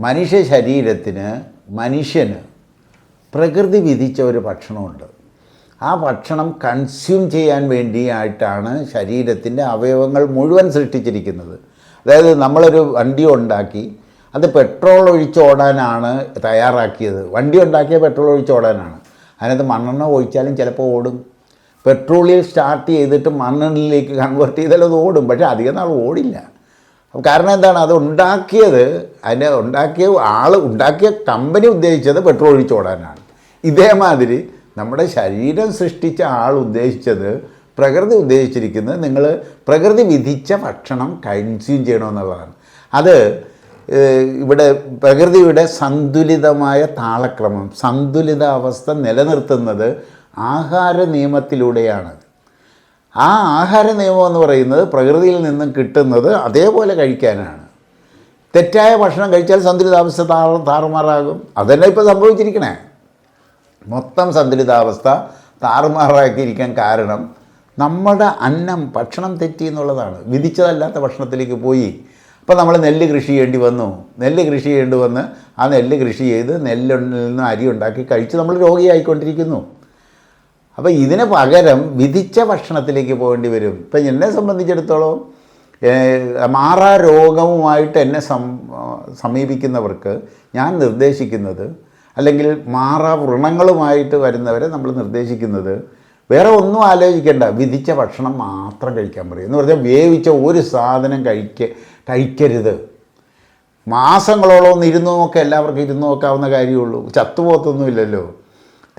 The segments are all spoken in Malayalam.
മനുഷ്യ ശരീരത്തിന് മനുഷ്യന് പ്രകൃതി വിധിച്ച ഒരു ഭക്ഷണമുണ്ട്. ആ ഭക്ഷണം കൺസ്യൂം ചെയ്യാൻ വേണ്ടിയായിട്ടാണ് ശരീരത്തിന്റെ അവയവങ്ങൾ മുഴുവൻ സൃഷ്ടിച്ചിരിക്കുന്നത്. അതായത് നമ്മളൊരു വണ്ടി ഉണ്ടാക്കി അത് പെട്രോൾ ഒഴിച്ച് ഓടാനാണ് തയ്യാറാക്കിയത്. വണ്ടി ഉണ്ടാക്കിയ പെട്രോൾ ഒഴിച്ച് ഓടാനാണ്. അതിനകത്ത് മണ്ണെണ്ണ ഒഴിച്ചാലും ചിലപ്പോൾ ഓടും. പെട്രോളിൽ സ്റ്റാർട്ട് ചെയ്തിട്ട് മണ്ണെണ്ണയിലേക്ക് കൺവേർട്ട് ചെയ്താൽ അത് ഓടും. പക്ഷേ അധികം നാൾ ഓടില്ല. അപ്പോൾ കാരണം എന്താണ്? അത് ഉണ്ടാക്കിയത് അതിന്റെ ഉണ്ടാക്കിയ ആൾ ഉണ്ടാക്കിയ കമ്പനി ഉദ്ദേശിച്ചത് പെട്രോൾ ഒഴിച്ചോടാനാണ് ഇതേമാതിരി നമ്മുടെ ശരീരം സൃഷ്ടിച്ച ആൾ ഉദ്ദേശിച്ചത് പ്രകൃതി ഉദ്ദേശിച്ചിരിക്കുന്നത് നിങ്ങൾ പ്രകൃതി വിധിച്ച ഭക്ഷണം കൺസ്യൂം ചെയ്യണമെന്നുള്ളതാണ്. അത് ഇവിടെ പ്രകൃതിയുടെ സന്തുലിതമായ താളക്രമം സന്തുലിതാവസ്ഥ നിലനിർത്തുന്നത് ആഹാര നിയമത്തിലൂടെയാണ്. ആ ആഹാര നിയമം എന്ന് പറയുന്നത് പ്രകൃതിയിൽ നിന്നും കിട്ടുന്നത് അതേപോലെ കഴിക്കാനാണ്. തെറ്റായ ഭക്ഷണം കഴിച്ചാൽ സന്തുലിതാവസ്ഥ താറ താറുമാറാകും. അതന്നെ ഇപ്പോൾ സംഭവിച്ചിരിക്കണേ. മൊത്തം സന്തുലിതാവസ്ഥ താറുമാറാക്കിയിരിക്കാൻ കാരണം നമ്മുടെ അന്നം ഭക്ഷണം തെറ്റി എന്നുള്ളതാണ്. വിധിച്ചതല്ലാത്ത ഭക്ഷണത്തിലേക്ക് പോയി. അപ്പോൾ നമ്മൾ നെല്ല് കൃഷി ചെയ്യേണ്ടി വന്നു. നെല്ല് കൃഷി ചെയ്യേണ്ടി വന്ന് ആ നെല്ല് കൃഷി ചെയ്ത് നെല്ലിൽ നിന്ന് അരി ഉണ്ടാക്കി കഴിച്ച് നമ്മൾ രോഗിയായിക്കൊണ്ടിരിക്കുന്നു. അപ്പോൾ ഇതിന് പകരം വിധിച്ച ഭക്ഷണത്തിലേക്ക് പോകേണ്ടി വരും. ഇപ്പം എന്നെ സംബന്ധിച്ചിടത്തോളം മാറാ രോഗവുമായിട്ട് എന്നെ സമീപിക്കുന്നവർക്ക് ഞാൻ നിർദ്ദേശിക്കുന്നത് അല്ലെങ്കിൽ മാറാ വ്രണങ്ങളുമായിട്ട് വരുന്നവരെ നമ്മൾ നിർദ്ദേശിക്കുന്നത് വേറെ ഒന്നും ആലോചിക്കേണ്ട. വിധിച്ച ഭക്ഷണം മാത്രം കഴിക്കാൻ പറയും. എന്ന് പറഞ്ഞാൽ വേവിച്ച ഒരു സാധനം കഴിക്ക കഴിക്കരുത്. മാസങ്ങളോളം ഒന്ന് ഇരുന്ന് നോക്കാം എല്ലാവർക്കും ഇരുന്ന് നോക്കാവുന്ന കാര്യമുള്ളൂ. ചത്തുപോത്തൊന്നുമില്ലല്ലോ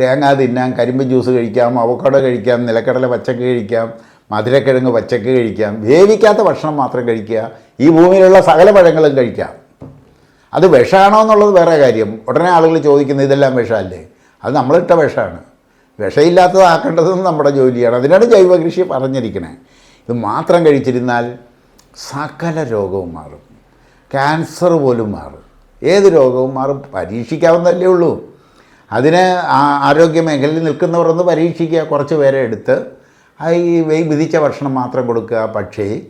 തേങ്ങ തിന്നാം കരിമ്പ് ജ്യൂസ് കഴിക്കാം അവക്കട കഴിക്കാം നിലക്കടല പച്ചക്ക് കഴിക്കാം മധുരക്കിഴങ്ങ് പച്ചക്ക് കഴിക്കാം വേവിക്കാത്ത ഭക്ഷണം മാത്രം കഴിക്കുക ഈ ഭൂമിയിലുള്ള സകല പഴങ്ങളും കഴിക്കാം. അത് വിഷമാണോ എന്നുള്ളത് വേറെ കാര്യം. ഉടനെ ആളുകൾ ചോദിക്കുന്നത് ഇതെല്ലാം വിഷമല്ലേ? അത് നമ്മളിട്ട വിഷമാണ്. വിഷമില്ലാത്തതാക്കേണ്ടതും നമ്മുടെ ജോലിയാണ്. അതിനാണ് ജൈവ കൃഷി പറഞ്ഞിരിക്കണേ. ഇത് മാത്രം കഴിച്ചിരുന്നാൽ സകല രോഗവും മാറും. ക്യാൻസർ പോലും മാറും. ഏത് രോഗവും മാറും. പരീക്ഷിക്കാവുന്നതല്ലേ ഉള്ളൂ. അതിന് ആരോഗ്യ മേഖലയിൽ നിൽക്കുന്നവർ ഒന്ന് പരീക്ഷിക്കുക കുറച്ച് പേരെ എടുത്ത് ഈ വെയ് വിധിച്ച ഭക്ഷണം മാത്രം കൊടുക്കുക. പക്ഷേ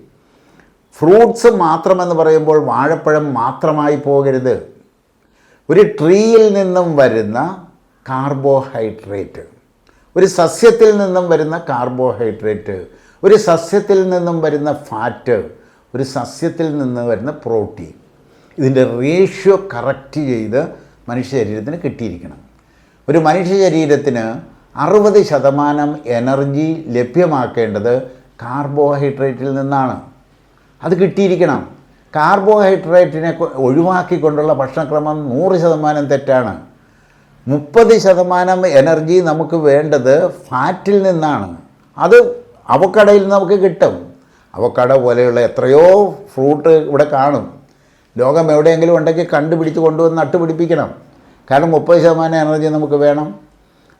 ഫ്രൂട്ട്സ് മാത്രമെന്ന് പറയുമ്പോൾ വാഴപ്പഴം മാത്രമായി പോകരുത്. ഒരു ട്രീയിൽ നിന്നും വരുന്ന കാർബോഹൈഡ്രേറ്റ് ഒരു സസ്യത്തിൽ നിന്നും വരുന്ന കാർബോഹൈഡ്രേറ്റ് ഒരു സസ്യത്തിൽ നിന്നും വരുന്ന ഫാറ്റ് ഒരു സസ്യത്തിൽ നിന്ന് വരുന്ന പ്രോട്ടീൻ. ഇതിന്റെ റേഷ്യോ കറക്റ്റ് ചെയ്ത് മനുഷ്യ ശരീരത്തിന് കിട്ടിയിരിക്കണം. ഒരു മനുഷ്യ ശരീരത്തിന് അറുപത് ശതമാനം എനർജി ലഭ്യമാക്കേണ്ടത് കാർബോഹൈഡ്രേറ്റിൽ നിന്നാണ്. അത് കിട്ടിയിരിക്കണം. കാർബോഹൈഡ്രേറ്റിനെ ഒഴിവാക്കിക്കൊണ്ടുള്ള ഭക്ഷണക്രമം നൂറ് ശതമാനം തെറ്റാണ്. മുപ്പത് ശതമാനം എനർജി നമുക്ക് വേണ്ടത് ഫാറ്റിൽ നിന്നാണ്. അത് അവക്കടയിൽ നമുക്ക് കിട്ടും. അവക്കട പോലെയുള്ള എത്രയോ ഫ്രൂട്ട് ഇവിടെ കാണും. ലോകം എവിടെയെങ്കിലും ഉണ്ടെങ്കിൽ കണ്ടുപിടിച്ച് കൊണ്ടുവന്ന് നട്ടുപിടിപ്പിക്കണം. കാരണം മുപ്പത് ശതമാനം എനർജി നമുക്ക് വേണം.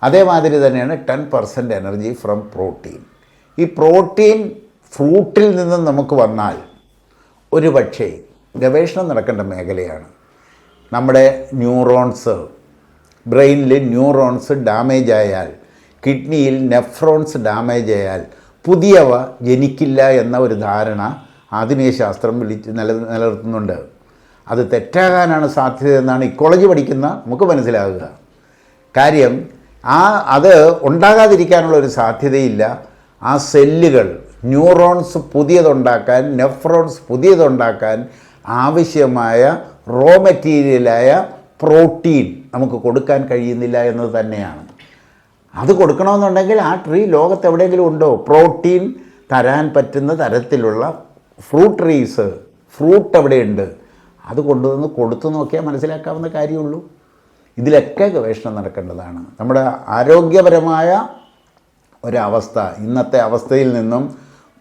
അതേമാതിരി തന്നെയാണ് ten percent energy from protein. ഈ പ്രോട്ടീൻ ഫ്രൂട്ടിൽ നിന്നും നമുക്ക് വന്നാൽ ഒരു പക്ഷേ ഗവേഷണം നടക്കേണ്ട മേഖലയാണ്. നമ്മുടെ ന്യൂറോൺസ് ബ്രെയിനിൽ ന്യൂറോൺസ് ഡാമേജ് ആയാൽ കിഡ്നിയിൽ നെഫ്രോൺസ് ഡാമേജ് ആയാൽ പുതിയവ ജനിക്കില്ല എന്ന ഒരു ധാരണ ആധുനിക ശാസ്ത്രം വിളിച്ച് നില നിലനിർത്തുന്നുണ്ട്. അത് തെറ്റാകാനാണ് സാധ്യത എന്നാണ് ഇക്കോളജി പഠിക്കുന്ന നമുക്ക് മനസ്സിലാകുക. കാര്യം ആ അത് ഉണ്ടാകാതിരിക്കാനുള്ള ഒരു സാധ്യതയില്ല. ആ സെല്ലുകൾ ന്യൂറോൺസ് പുതിയതുണ്ടാക്കാൻ നെഫ്രോൺസ് പുതിയതുണ്ടാക്കാൻ ആവശ്യമായ റോ മെറ്റീരിയലായ പ്രോട്ടീൻ നമുക്ക് കൊടുക്കാൻ കഴിയുന്നില്ല എന്നത് തന്നെയാണ്. അത് കൊടുക്കണമെന്നുണ്ടെങ്കിൽ ആ ട്രീ ലോകത്ത് എവിടെയെങ്കിലും ഉണ്ടോ? പ്രോട്ടീൻ തരാൻ പറ്റുന്ന തരത്തിലുള്ള ഫ്രൂട്ട് ട്രീസ് ഫ്രൂട്ട് എവിടെയുണ്ട്? അത് കൊണ്ടുവന്ന് കൊടുത്തു നോക്കിയാൽ മനസ്സിലാക്കാവുന്ന കാര്യമുള്ളൂ. ഇതിലൊക്കെ ഗവേഷണം നടക്കേണ്ടതാണ്. നമ്മുടെ ആരോഗ്യപരമായ ഒരവസ്ഥ ഇന്നത്തെ അവസ്ഥയിൽ നിന്നും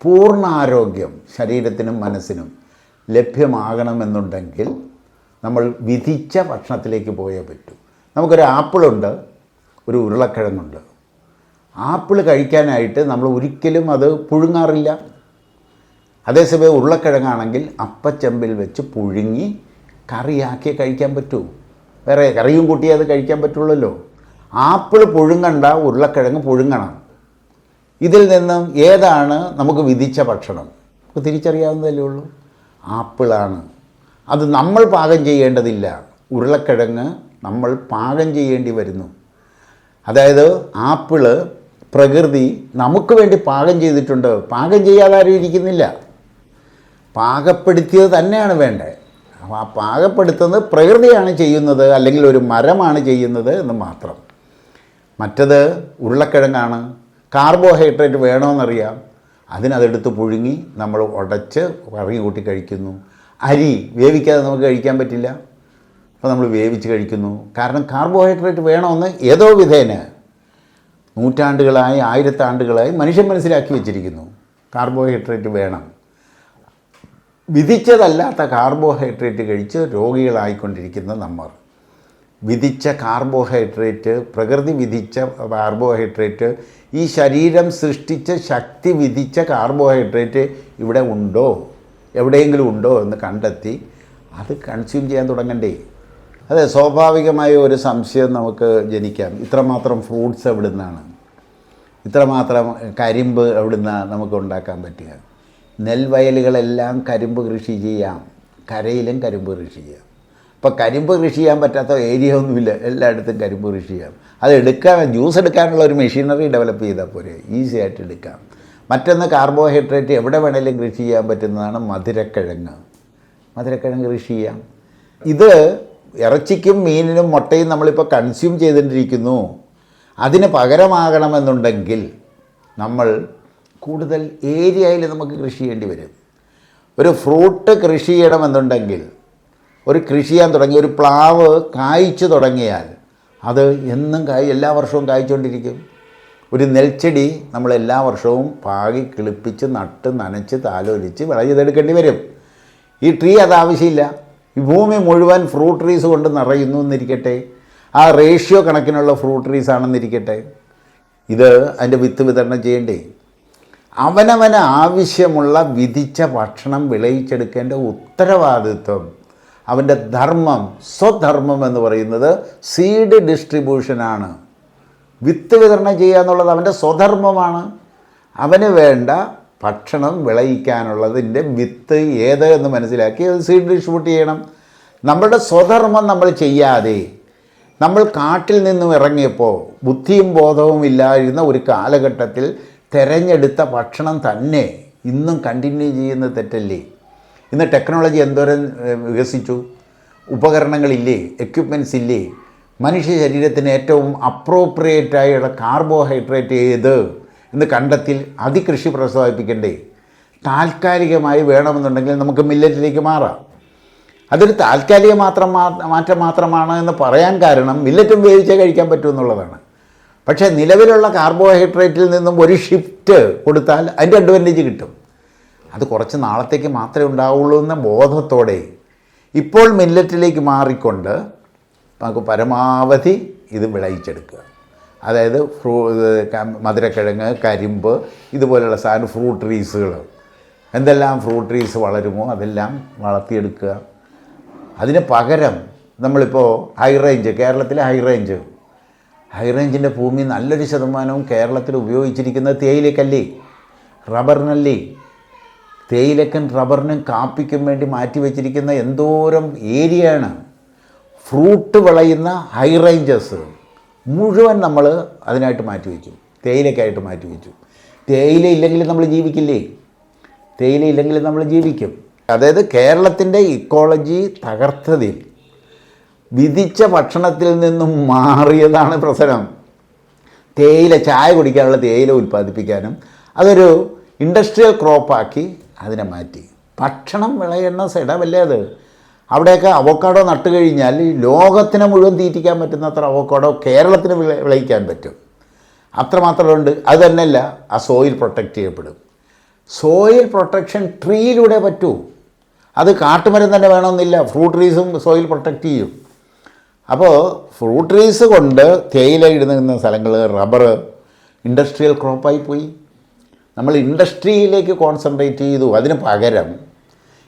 പൂർണ ആരോഗ്യം ശരീരത്തിനും മനസ്സിനും ലഭ്യമാകണമെന്നുണ്ടെങ്കിൽ നമ്മൾ വിധിച്ച ഭക്ഷണത്തിലേക്ക് പോയേ പറ്റൂ. നമുക്കൊരു ആപ്പിളുണ്ട് ഒരു ഉരുളക്കിഴങ്ങുണ്ട്. ആപ്പിൾ കഴിക്കാനായിട്ട് നമ്മൾ ഒരിക്കലും അത് പുഴുങ്ങാറില്ല. അതേസമയം ഉരുളക്കിഴങ്ങാണെങ്കിൽ അപ്പച്ചമ്പിൽ വെച്ച് പുഴുങ്ങി കറിയാക്കി കഴിക്കാൻ പറ്റൂ. വേറെ കറിയും കൂട്ടിയേ അത് കഴിക്കാൻ പറ്റുള്ളല്ലോ. ആപ്പിൾ പുഴുങ്ങണ്ട ഉരുളക്കിഴങ്ങ് പുഴുങ്ങണം. ഇതിൽ നിന്നും ഏതാണ് നമുക്ക് വിധിച്ച ഭക്ഷണം? നമുക്ക് തിരിച്ചറിയാവുന്നതല്ലേ ഉള്ളൂ. ആപ്പിളാണ്. അത് നമ്മൾ പാകം ചെയ്യേണ്ടതില്ല. ഉരുളക്കിഴങ്ങ് നമ്മൾ പാകം ചെയ്യേണ്ടി വരുന്നു. അതായത് ആപ്പിൾ പ്രകൃതി നമുക്ക് വേണ്ടി പാകം ചെയ്തിട്ടുണ്ട്. പാകം ചെയ്യാതെ ആരും ഇരിക്കുന്നില്ല. പാകപ്പെടുത്തിയത് തന്നെയാണ് വേണ്ടത്. ആ പാകപ്പെടുത്തുന്നത് പ്രകൃതിയാണ് ചെയ്യുന്നത് അല്ലെങ്കിൽ ഒരു മരമാണ് ചെയ്യുന്നത് എന്ന് മാത്രം. മറ്റത് ഉരുളക്കിഴങ്ങാണ്. കാർബോഹൈഡ്രേറ്റ് വേണമെന്നറിയാം അതിനതെടുത്ത് പുഴുങ്ങി നമ്മൾ ഉടച്ച് കറി കൂട്ടി കഴിക്കുന്നു. അരി വേവിക്കാതെ നമുക്ക് കഴിക്കാൻ പറ്റില്ല. അപ്പോൾ നമ്മൾ വേവിച്ച് കഴിക്കുന്നു. കാരണം കാർബോഹൈഡ്രേറ്റ് വേണമെന്ന് ഏതോ വിധേന നൂറ്റാണ്ടുകളായി ആയിരത്താണ്ടുകളായി മനുഷ്യൻ മനസ്സിലാക്കി വെച്ചിരിക്കുന്നു. കാർബോഹൈഡ്രേറ്റ് വേണം. വിധിച്ചതല്ലാത്ത കാർബോഹൈഡ്രേറ്റ് കഴിച്ച് രോഗികളായിക്കൊണ്ടിരിക്കുന്ന നമ്മൾ. വിധിച്ച കാർബോഹൈഡ്രേറ്റ് പ്രകൃതി വിധിച്ച കാർബോഹൈഡ്രേറ്റ് ഈ ശരീരം സൃഷ്ടിച്ച ശക്തി വിധിച്ച കാർബോഹൈഡ്രേറ്റ് ഇവിടെ ഉണ്ടോ? എവിടെയെങ്കിലും ഉണ്ടോ എന്ന് കണ്ടെത്തി അത് കൺസ്യൂം ചെയ്യാൻ തുടങ്ങണ്ടേ? അതെ സ്വാഭാവികമായ ഒരു സംശയം നമുക്ക് ജനിക്കാം. ഇത്രമാത്രം ഫ്രൂട്ട്സ് എവിടെ നിന്നാണ് ഇത്രമാത്രം കരിമ്പ് എവിടുന്നാണ് നമുക്ക് ഉണ്ടാക്കാൻ പറ്റുക? നെൽവയലുകളെല്ലാം കരിമ്പ് കൃഷി ചെയ്യാം. കരയിലും കരിമ്പ് കൃഷി ചെയ്യാം. ഇപ്പോൾ കരിമ്പ് കൃഷി ചെയ്യാൻ പറ്റാത്ത ഏരിയ ഒന്നുമില്ല. എല്ലായിടത്തും കരിമ്പ് കൃഷി ചെയ്യാം. അത് എടുക്കാൻ ജ്യൂസ് എടുക്കാനുള്ള ഒരു മെഷീനറി ഡെവലപ്പ് ചെയ്താൽ പോരെ. ഈസി ആയിട്ട് എടുക്കാം. മറ്റൊന്ന് കാർബോഹൈഡ്രേറ്റ് എവിടെ വേണേലും കൃഷി ചെയ്യാൻ പറ്റുന്നതാണ് മധുരക്കിഴങ്ങ്. മധുരക്കിഴങ്ങ് കൃഷി ചെയ്യാം. ഇത് ഇറച്ചിക്കും മീനിനും മുട്ടയും നമ്മളിപ്പോൾ കൺസ്യൂം ചെയ്തുകൊണ്ടിരിക്കുന്നു അതിന് പകരമാകണമെന്നുണ്ടെങ്കിൽ നമ്മൾ കൂടുതൽ ഏരിയയിൽ നമുക്ക് കൃഷി ചെയ്യേണ്ടി വരും. ഒരു ഫ്രൂട്ട് കൃഷി ചെയ്യണമെന്നുണ്ടെങ്കിൽ ഒരു കൃഷി ചെയ്യാൻ തുടങ്ങി ഒരു പ്ലാവ് കായ്ച്ചു തുടങ്ങിയാൽ അത് എന്നും കായ് എല്ലാ വർഷവും കായ്ച്ചുകൊണ്ടിരിക്കും. ഒരു നെൽച്ചെടി നമ്മൾ എല്ലാ വർഷവും പാകി കിളിപ്പിച്ച് നട്ട് നനച്ച് താലോലിച്ച് വിള ചെയ്തെടുക്കേണ്ടി വരും. ഈ ട്രീ അത് ആവശ്യമില്ല. ഈ ഭൂമി മുഴുവൻ ഫ്രൂട്ട് ട്രീസ് കൊണ്ട് നിറയുന്നു എന്നിരിക്കട്ടെ. ആ റേഷ്യോ കണക്കിനുള്ള ഫ്രൂട്ട് ട്രീസ് ആണെന്നിരിക്കട്ടെ. ഇത് അതിന്റെ വിത്ത് വിതരണം ചെയ്യണ്ടേ? അവനവന് ആവശ്യമുള്ള വിധിച്ച ഭക്ഷണം വിളയിച്ചെടുക്കേണ്ട ഉത്തരവാദിത്വം അവന്റെ ധർമ്മം സ്വധർമ്മം എന്ന് പറയുന്നത് സീഡ് ഡിസ്ട്രിബ്യൂഷനാണ് വിത്ത് വിതരണം ചെയ്യുക എന്നുള്ളത് അവന്റെ സ്വധർമ്മമാണ്. അവന് വേണ്ട ഭക്ഷണം വിളയിക്കാനുള്ളതിന്റെ വിത്ത് ഏത് എന്ന് മനസ്സിലാക്കി അത് സീഡ് ഡിസ്ട്രിബ്യൂട്ട് ചെയ്യണം. നമ്മളുടെ സ്വധർമ്മം നമ്മൾ ചെയ്യാതെ നമ്മൾ കാട്ടിൽ നിന്നും ഇറങ്ങിയപ്പോൾ ബുദ്ധിയും ബോധവും ഇല്ലായിരുന്ന ഒരു കാലഘട്ടത്തിൽ തിരഞ്ഞെടുത്ത ഭക്ഷണം തന്നെ ഇന്നും കണ്ടിന്യൂ ചെയ്യുന്ന തെറ്റല്ലേ? ഇന്ന് ടെക്നോളജി എന്തോരം വികസിച്ചു? ഉപകരണങ്ങളില്ലേ എക്യുപ്മെന്റ്സ് ഇല്ലേ? മനുഷ്യ ശരീരത്തിന് ഏറ്റവും അപ്രോപ്രിയേറ്റായുള്ള കാർബോഹൈഡ്രേറ്റ് ഏത് എന്ന് കണ്ടെത്തി അതികൃഷി പ്രോത്സാഹിപ്പിക്കണ്ടേ താൽക്കാലികമായി വേണമെന്നുണ്ടെങ്കിൽ നമുക്ക് മില്ലറ്റിലേക്ക് മാറാം. അതൊരു താൽക്കാലിക മാത്രം മാറ്റം മാത്രമാണ് എന്ന് പറയാൻ കാരണം മില്ലറ്റും വേവിച്ചേ കഴിക്കാൻ പറ്റും എന്നുള്ളതാണ്. പക്ഷേ നിലവിലുള്ള കാർബോഹൈഡ്രേറ്റിൽ നിന്നും ഒരു ഷിഫ്റ്റ് കൊടുത്താൽ അതിന്റെ അഡ്വാന്റേജ് കിട്ടും. അത് കുറച്ച് നാളത്തേക്ക് മാത്രമേ ഉണ്ടാവുള്ളൂ എന്ന ബോധത്തോടെ ഇപ്പോൾ മില്ലറ്റിലേക്ക് മാറിക്കൊണ്ട് നമുക്ക് പരമാവധി ഇത് വിളയിച്ചെടുക്കുക. അതായത് ഫ്രൂ മധുരക്കിഴങ്ങ് കരിമ്പ് ഇതുപോലെയുള്ള സാധനം ഫ്രൂട്ട് ട്രീസുകൾ എന്തെല്ലാം ഫ്രൂട്ട് ട്രീസ് വളരുമോ അതെല്ലാം വളർത്തിയെടുക്കുക. അതിന് പകരം നമ്മളിപ്പോൾ ഹൈ റേഞ്ച് കേരളത്തിലെ ഹൈ റേഞ്ച് ഹൈ റേഞ്ചിന്റെ ഭൂമി നല്ലൊരു ശതമാനവും കേരളത്തിൽ ഉപയോഗിച്ചിരിക്കുന്നത് തേയിലക്കല്ലേ. റബ്ബറിനല്ലേ. തേയിലക്കൻ റബ്ബറിനും കാപ്പിക്കും വേണ്ടി മാറ്റി വെച്ചിരിക്കുന്ന എന്തോരം ഏരിയയാണ് ഫ്രൂട്ട് വിളയുന്ന ഹൈ റേഞ്ചസ് മുഴുവൻ നമ്മൾ അതിനായിട്ട് മാറ്റി വെച്ചു തേയിലക്കായിട്ട് മാറ്റി വെച്ചു തേയില ഇല്ലെങ്കിൽ നമ്മൾ ജീവിക്കില്ലേ? തേയില ഇല്ലെങ്കിൽ നമ്മൾ ജീവിക്കും. അതായത് കേരളത്തിന്റെ ഇക്കോളജി തകർത്തതിൽ വിധിച്ച ഭക്ഷണത്തിൽ നിന്നും മാറിയതാണ് പ്രസരം. തേയില ചായ കുടിക്കാനുള്ള തേയില ഉൽപ്പാദിപ്പിക്കാനും അതൊരു ഇൻഡസ്ട്രിയൽ ക്രോപ്പാക്കി അതിനെ മാറ്റി. ഭക്ഷണം വിളയുന്ന ഇടമല്ലേ അത്? അവിടെയൊക്കെ അവക്കാടോ നട്ട് കഴിഞ്ഞാൽ ലോകത്തിനെ മുഴുവൻ തീറ്റിക്കാൻ പറ്റുന്നത്ര അവക്കാടോ കേരളത്തിന് വിള വിളയിക്കാൻ പറ്റും. അത്രമാത്രമുണ്ട്. അത് തന്നെയല്ല ആ സോയിൽ പ്രൊട്ടക്റ്റ് ചെയ്യപ്പെടും. സോയിൽ പ്രൊട്ടക്ഷൻ ട്രീയിലൂടെ പറ്റൂ. അത് കാട്ടുമരം തന്നെ വേണമെന്നില്ല. ഫ്രൂട്ട് ട്രീസും സോയിൽ പ്രൊട്ടക്റ്റ് ചെയ്യും. അപ്പോൾ ഫ്രൂട്ട് ട്രീസ് കൊണ്ട് തേയില ഇടുന്ന സ്ഥലങ്ങൾ റബ്ബർ ഇൻഡസ്ട്രിയൽ ക്രോപ്പായി പോയി. നമ്മൾ ഇൻഡസ്ട്രിയിലേക്ക് കോൺസെൻട്രേറ്റ് ചെയ്തു. അതിന് പകരം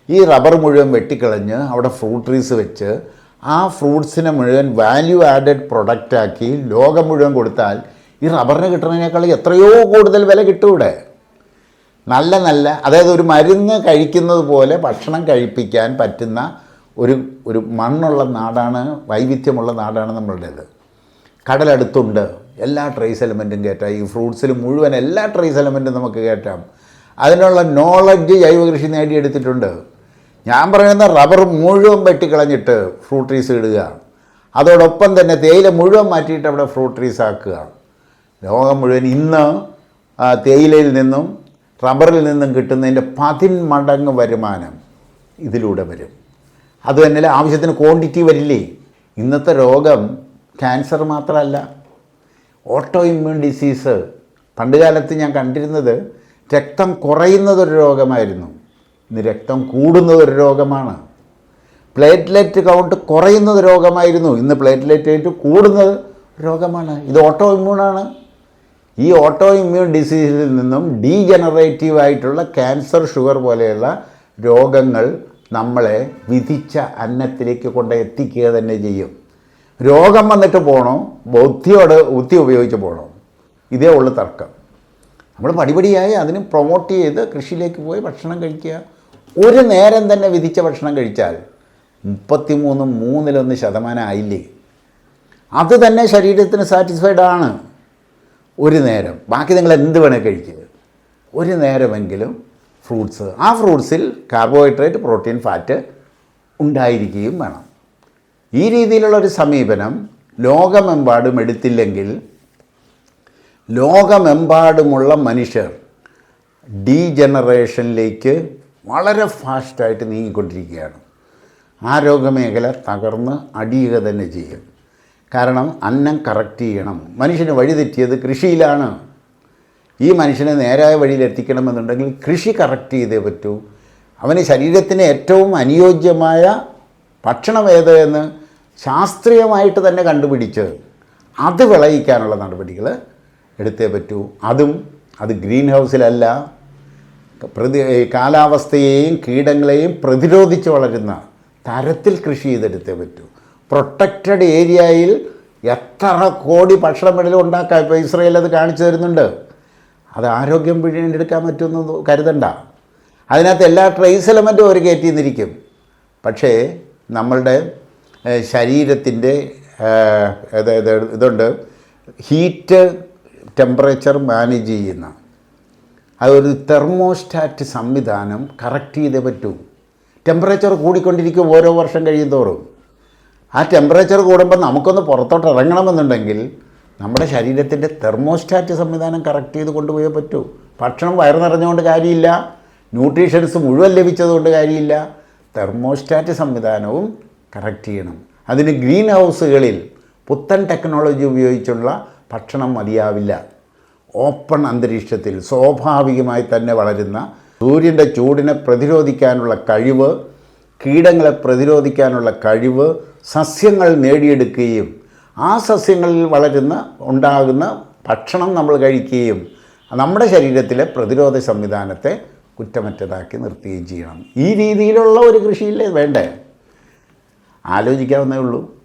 ഈ റബ്ബർ മുഴുവൻ വെട്ടിക്കളഞ്ഞ് അവിടെ ഫ്രൂട്ട് ട്രീസ് വെച്ച് ആ ഫ്രൂട്ട്സിനെ മുഴുവൻ വാല്യൂ ആഡഡ് പ്രൊഡക്റ്റാക്കി ലോകം മുഴുവൻ കൊടുത്താൽ ഈ റബ്ബറിന് കിട്ടുന്നതിനേക്കാൾ എത്രയോ കൂടുതൽ വില കിട്ടും ഇവിടെ. നല്ല നല്ല അതായത് ഒരു മരുന്ന് കഴിക്കുന്നത് പോലെ ഭക്ഷണം കഴിപ്പിക്കാൻ പറ്റുന്ന ഒരു ഒരു മണ്ണുള്ള നാടാണ് വൈവിധ്യമുള്ള നാടാണ് നമ്മളുടേത്. കടലടുത്തുണ്ട് എല്ലാ ട്രേസ് എലമെന്റും കയറ്റാം ഈ ഫ്രൂട്ട്സിൽ മുഴുവൻ എല്ലാ ട്രേസ് എലമെന്റും നമുക്ക് കയറ്റാം അതിനുള്ള നോളജ് ജൈവകൃഷി നേടിയെടുത്തിട്ടുണ്ട്. ഞാൻ പറയുന്ന റബ്ബർ മുഴുവൻ വെട്ടിക്കളഞ്ഞിട്ട് ഫ്രൂട്ട് ട്രീസ് ഇടുക. അതോടൊപ്പം തന്നെ തേയില മുഴുവൻ മാറ്റിയിട്ട് അവിടെ ഫ്രൂട്ട് ട്രീസ് ആക്കുക. ലോകം മുഴുവൻ ഇന്ന് തേയിലയിൽ നിന്നും റബ്ബറിൽ നിന്നും കിട്ടുന്നതിന്റെ പതിന്മടങ്ങ് വരുമാനം ഇതിലൂടെ വരും. അത് തന്നെ ആവശ്യത്തിന് ക്വാണ്ടിറ്റി വരില്ലേ? ഇന്നത്തെ രോഗം ക്യാൻസർ മാത്രമല്ല. ഓട്ടോ ഇമ്മ്യൂൺ ഡിസീസ് പണ്ട് കാലത്ത് ഞാൻ കണ്ടിരുന്നത് രക്തം കുറയുന്നതൊരു രോഗമായിരുന്നു. ഇന്ന് രക്തം കൂടുന്നതൊരു രോഗമാണ്. പ്ലേറ്റ്ലെറ്റ് കൗണ്ട് കുറയുന്നത് രോഗമായിരുന്നു. ഇന്ന് പ്ലേറ്റ്ലെറ്റ് ആയിട്ട് കൂടുന്നത് രോഗമാണ്. ഇത് ഓട്ടോ ഇമ്മ്യൂണാണ് ഈ ഓട്ടോ ഇമ്മ്യൂൺ ഡിസീസിൽ നിന്നും ഡീജനറേറ്റീവ് ആയിട്ടുള്ള ക്യാൻസർ ഷുഗർ പോലെയുള്ള രോഗങ്ങൾ നമ്മളെ വിധിച്ച അന്നത്തിലേക്ക് കൊണ്ട് എത്തിക്കുക തന്നെ ചെയ്യും. രോഗം വന്നിട്ട് പോകണോ ബുദ്ധിയോട് ബുദ്ധി ഉപയോഗിച്ച് പോകണോ ഇതേ ഉള്ളു തർക്കം. നമ്മൾ പടിപടിയായി അതിന് പ്രൊമോട്ട് ചെയ്ത് കൃഷിയിലേക്ക് പോയി ഭക്ഷണം കഴിക്കുക. ഒരു നേരം തന്നെ വിധിച്ച ഭക്ഷണം കഴിച്ചാൽ മുപ്പത്തിമൂന്ന് മൂന്നിലൊന്ന് ശതമാനം ആയില്ലേ? അത് തന്നെ ശരീരത്തിന് സാറ്റിസ്ഫൈഡ് ആണ്. ഒരു നേരം. ബാക്കി നിങ്ങൾ എന്ത് വേണേൽ കഴിക്കുക ഒരു നേരമെങ്കിലും ഫ്രൂട്ട്സ്. ആ ഫ്രൂട്ട്സിൽ കാർബോഹൈഡ്രേറ്റ് പ്രോട്ടീൻ ഫാറ്റ് ഉണ്ടായിരിക്കുകയും വേണം. ഈ രീതിയിലുള്ള ഒരു സമീപനം ലോകമെമ്പാടും എടുത്തില്ലെങ്കിൽ ലോകമെമ്പാടുമുള്ള മനുഷ്യർ ഡീ ജനറേഷനിലേക്ക് വളരെ ഫാസ്റ്റായിട്ട് നീങ്ങിക്കൊണ്ടിരിക്കുകയാണ്. ആരോഗ്യമേഖല തകർന്ന് അടിയുക തന്നെ ചെയ്യും. കാരണം അന്നം കറക്റ്റ് ചെയ്യണം. മനുഷ്യന് വഴിതെറ്റിയത് കൃഷിയിലാണ്. ഈ മനുഷ്യനെ നേരായ വഴിയിൽ എത്തിക്കണമെന്നുണ്ടെങ്കിൽ കൃഷി കറക്റ്റ് ചെയ്തേ പറ്റൂ. അവന് ശരീരത്തിന് ഏറ്റവും അനുയോജ്യമായ ഭക്ഷണം ഏത് എന്ന് ശാസ്ത്രീയമായിട്ട് തന്നെ കണ്ടുപിടിച്ച് അത് വിളയിക്കാനുള്ള നടപടികൾ എടുത്തേ പറ്റൂ. അതും അത് ഗ്രീൻ ഹൗസിലല്ല. പ്രതി കാലാവസ്ഥയെയും കീടങ്ങളെയും പ്രതിരോധിച്ച് വളരുന്ന തരത്തിൽ കൃഷി ചെയ്തെടുത്തേ പറ്റൂ. പ്രൊട്ടക്റ്റഡ് ഏരിയയിൽ എത്ര കോടി ഭക്ഷണം വേണേലും ഉണ്ടാക്കാം? ഇപ്പോൾ ഇസ്രയേൽ അത് കാണിച്ചു തരുന്നുണ്ട്. അത് ആരോഗ്യം വീണ്ടെടുക്കാൻ പറ്റുമെന്ന് കരുതണ്ട. അതിനകത്ത് എല്ലാ ട്രേസ് എലമെന്റും അവർ കയറ്റി നിന്നിരിക്കും പക്ഷേ നമ്മളുടെ ശരീരത്തിന്റെ ഇതുണ്ട്. ഹീറ്റ് ടെമ്പറേച്ചർ മാനേജ് ചെയ്യുന്ന. അതൊരു തെർമോസ്റ്റാറ്റ് സംവിധാനം കറക്റ്റ് ചെയ്തേ പറ്റൂ. ടെമ്പറേച്ചർ കൂടിക്കൊണ്ടിരിക്കും ഓരോ വർഷം കഴിയുന്തോറും ആ ടെമ്പറേച്ചർ കൂടുമ്പോൾ നമുക്കൊന്ന് പുറത്തോട്ട് ഇറങ്ങണമെന്നുണ്ടെങ്കിൽ നമ്മുടെ ശരീരത്തിന്റെ തെർമോസ്റ്റാറ്റ് സംവിധാനം കറക്റ്റ് ചെയ്ത് കൊണ്ടുപോയേ പറ്റൂ. ഭക്ഷണം വയറ് നിറഞ്ഞുകൊണ്ട് കാര്യമില്ല. ന്യൂട്രീഷൻസ് മുഴുവൻ ലഭിച്ചതുകൊണ്ട് കാര്യമില്ല. തെർമോസ്റ്റാറ്റ് സംവിധാനവും കറക്റ്റ് ചെയ്യണം. അതിന് ഗ്രീൻ ഹൗസുകളിൽ പുത്തൻ ടെക്നോളജി ഉപയോഗിച്ചുള്ള ഭക്ഷണം മതിയാവില്ല. ഓപ്പൺ അന്തരീക്ഷത്തിൽ സ്വാഭാവികമായി തന്നെ വളരുന്ന സൂര്യന്റെ ചൂടിനെ പ്രതിരോധിക്കാനുള്ള കഴിവ് കീടങ്ങളെ പ്രതിരോധിക്കാനുള്ള കഴിവ് സസ്യങ്ങൾ നേടിയെടുക്കുകയും ആ സസ്യങ്ങളിൽ വളരുന്ന ഉണ്ടാകുന്ന ഭക്ഷണം നമ്മൾ കഴിക്കുകയും നമ്മുടെ ശരീരത്തിലെ പ്രതിരോധ സംവിധാനത്തെ കുറ്റമറ്റതാക്കി നിർത്തുകയും ചെയ്യണം. ഈ രീതിയിലുള്ള ഒരു കൃഷിയില്ലേ വേണ്ടേ? ആലോചിക്കാവുന്നേ ഉള്ളൂ.